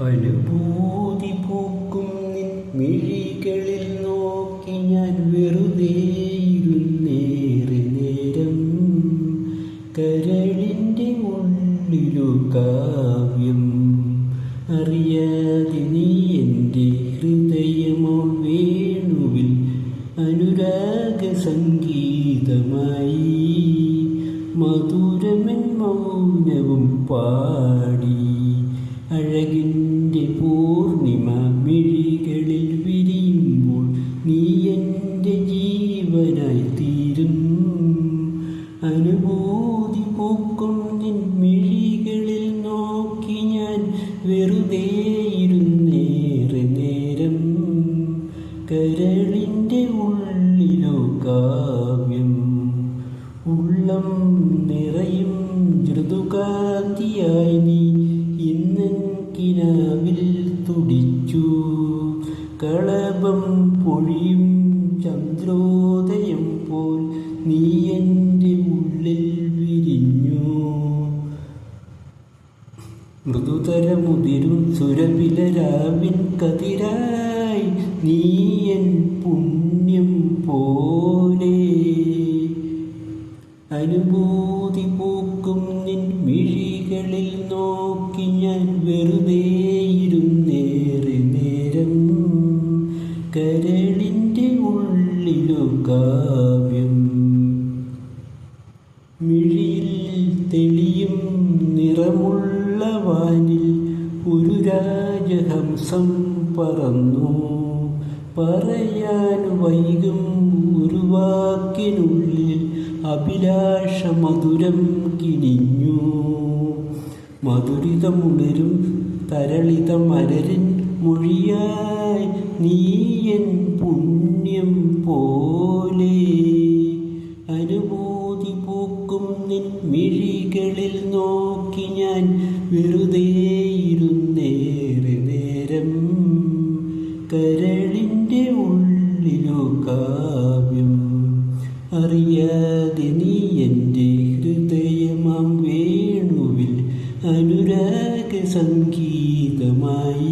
അനുഭൂതി പൂക്കും നിൻ മിഴികളിൽ നോക്കി ഞാൻ വെറുതെ ഇരുന്നേറെ നേരം. കരളിന്റെ ഉള്ളിലു കാവ്യം അറിയാതെ നീ എന്റെ ഹൃദയമോ വേണുവിൽ അനുരാഗ സംഗീതമായി മധുരമൻ മൗനവും പാടി അഴകിന്റെ ഞാൻ വെറുതെ ഇരുന്നേറെ നേരം കരളിന്റെ ഉള്ളിലോ കാവ്യം. ഉള്ളം നിറയും മൃദുകാന്തിയായി നീ ഇന്നൻ കിനാവിൽ തുടിച്ചു. കളഭം പൊഴിയും ചന്ദ്രോദയം പോൽ നീ മൃദുതരമുതിരും സുരപിലരാവിൻ കതിരായി നീയൻ പുണ്യം പോലെ. അനുഭൂതി പൂക്കും നിൻ മിഴികളിൽ നോക്കി ഞാൻ വെറുതെ ഇരുന്നേറെ നേരം. കരളിന്റെ ഉള്ളിലു കാവ്യം. മിഴിയിൽ തെളിയും നിറമുള്ള വാനിൽ ഒരു രാജഹംസം പറന്നു. പറയാൻ വൈകും ഒരു വാക്കിനുള്ളിൽ അഭിലാഷ മധുരം കിനിഞ്ഞു മധുരിതമുണരും തരളിത മലരിൻ മൊഴിയായി നീയൻ പുണ്യം പോലെ മിഴികളിൽ നോക്കി ഞാൻ വെറുതെ ഇരുന്നേറെ നേരം. കരളിന്റെ ഉള്ളിലോ കാവ്യം അറിയാതെ നീ എന്റെ ഹൃദയമാം വേണുവിൽ അനുരാഗ സംഗീതമായി.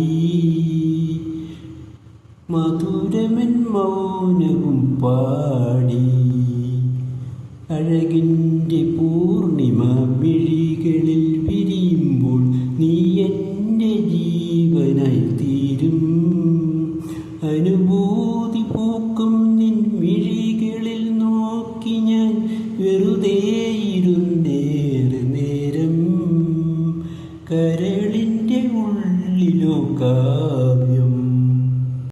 മധുരമൻ മൗനവും പാടി അഴകിന്റെ പൂർണിമ കരളിന്റെ ഉള്ളിലോ കാവ്യം